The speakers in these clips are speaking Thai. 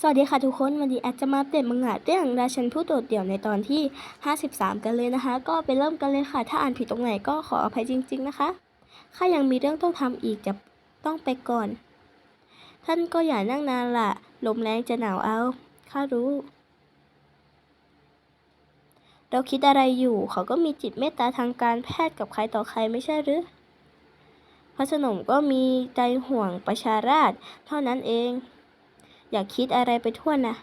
สวัสดีค่ะทุกคนวันนี้แอดจะมาเปลี่ยนมังงะเรื่องราชันผู้โดดเดี่ยวในตอนที่ 53 กันเลยนะคะ ก็ไปเริ่มกันเลยค่ะ ถ้าอ่านผิดตรงไหนก็ขออภัยจริง ๆ นะคะข้ายังมีเรื่องต้องทำอีกจะต้องไปก่อน ท่านก็อย่านั่งนานละลมแรงจะหนาวเอาข้ารู้ เราคิดอะไรอยู่ เขาก็มีจิตเมตตาทางการแพทย์กับใครต่อใครไม่ใช่หรือพระสนมก็มีใจห่วงประชาราษฎร์เท่านั้นเอง อย่าคิดอะไรไปทั่วนะ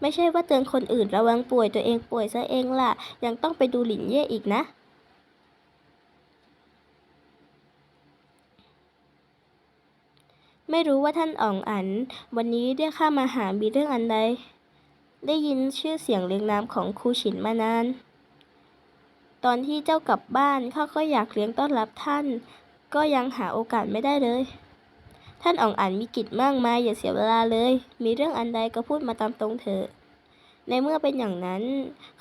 ไม่ใช่ว่าเตือนคนอื่นระวังป่วยตัวเองป่วยซะเองล่ะ ยังต้องไปดูหลินเย่อีกนะไม่รู้ว่าท่านอ่องอัน วันนี้เรียกข้ามาหามีเรื่องอันใด ได้ยินชื่อเสียงเรียงนามของครูฉินมานาน ตอนที่เจ้ากลับบ้านข้าก็อยากเลี้ยงต้อนรับท่าน ก็ยังหาโอกาสไม่ได้เลย ท่านอ่องอันมีกิจมากมายอย่าเสียเวลาเลย มีเรื่องอันใดก็พูดมาตามตรงเถอะ ในเมื่อเป็นอย่างนั้น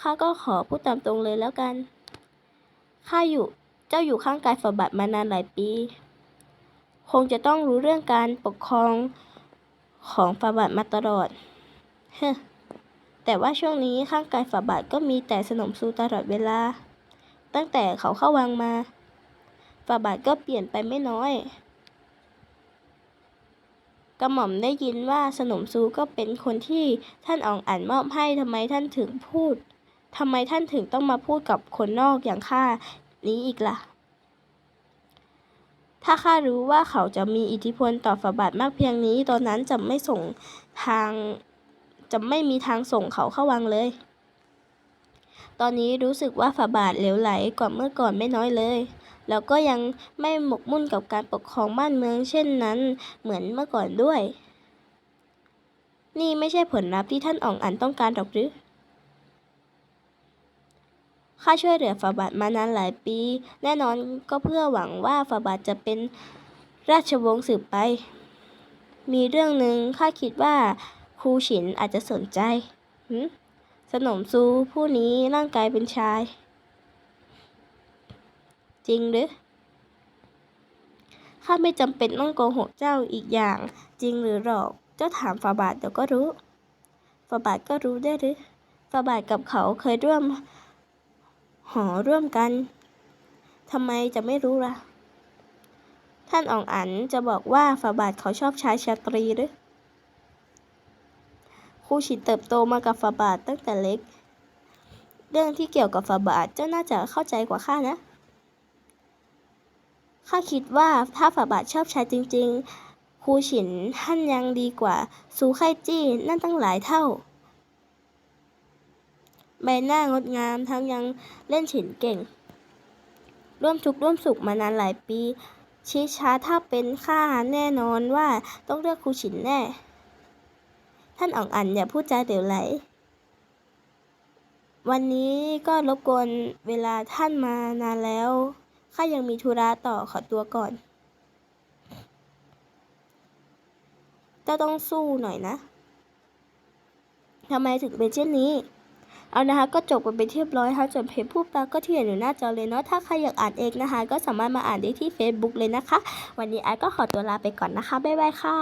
ข้าก็ขอพูดตามตรงเลยแล้วกันข้าอยู่เจ้าอยู่ข้างกายฝาบาทมานานหลายปี คงจะต้องรู้เรื่องการปกครองของฝาบาทมาตลอดเฮ้แต่ว่าช่วงนี้ข้างกายฝาบาทก็มีแต่สนมซูตลอดเวลา ตั้งแต่เขาเข้าวังมาฝาบาทก็เปลี่ยนไปไม่น้อย กระหม่อมได้ยินว่าสนมซูก็เป็นคนที่ท่านอองอ่านมอบให้ทำไมท่านถึงพูดทำไมท่านถึงต้องมาพูดกับคนนอกอย่างข้านี้อีกล่ะ ถ้าข้ารู้ว่าเขาจะมีอิทธิพลต่อฝาบาทมากเพียงนี้ ตอนนั้นจะไม่ส่งทางจะไม่มีทางส่งเขาเข้าวังเลย ตอนนี้รู้สึกว่าฝาบาทเหลวไหลกว่าเมื่อก่อนไม่น้อยเลย แล้วก็ยังไม่หมกมุ่นกับการปกครองบ้านเมืองเช่นนั้น เหมือนเมื่อก่อนด้วย นี่ไม่ใช่ผลลัพธ์ที่ท่านอ่องอันต้องการหรอกหรือข้าช่วยเหลือฝาบาทมานานหลายปี แน่นอนก็เพื่อหวังว่าฝาบาทจะเป็นราชวงศ์สืบไป มีเรื่องหนึ่งข้าคิดว่าครูฉินอาจจะสนใจสนมซูผู้นี้ร่างกายเป็นชาย จริงหรือ ข้าไม่จำเป็นต้องโกหกเจ้าอีกอย่าง จริงหรือหรอก เจ้าถามฝาบาทเดี๋ยวก็รู้ฝาบาทก็รู้ได้หรือฝาบาทกับเขาเคยร่วม หอร่วมกันทำไมจะไม่รู้ล่ะ ท่านอ่องอันจะบอกว่าฝาบาทเขาชอบชายชาตรีหรือครูฉินเติบโตมากับฝาบาทตั้งแต่เล็ก เรื่องที่เกี่ยวกับฝาบาทเจ้าน่าจะเข้าใจกว่าข้านะ ข้าคิดว่าถ้าฝาบาทชอบชายจริง ๆ ครูฉินท่านยังดีกว่าซูไคจี้นั่นตั้งหลายเท่า ใบหน้างดงามทั้งยังเล่นฉินเก่ง ร่วมทุกข์ร่วมสุขมานานหลายปี ชี้ช้าถ้าเป็นข้าแน่นอนว่าต้องเลือกครูฉินแน่ ท่านอ่องอันอย่าพูดจาเดี๋ยวไหลวันนี้ก็รบกวนเวลาท่านมานานแล้ว ข้ายังมีธุระต่อขอตัวก่อน เจ้าต้องสู้หน่อยนะทำไมถึงเป็นเช่นนี้ เอานะคะก็จบกันไปเรียบร้อยค่ะจนเพจผู้ปลาก็ที่เห็นอยู่หน้าจอเลยเนาะ ถ้าใครอยากอ่านเองนะคะ ก็สามารถมาอ่านได้ที่ Facebook เลยนะคะ วันนี้ไอซ์ก็ขอตัวลาไปก่อนนะคะ บ๊ายบายค่ะ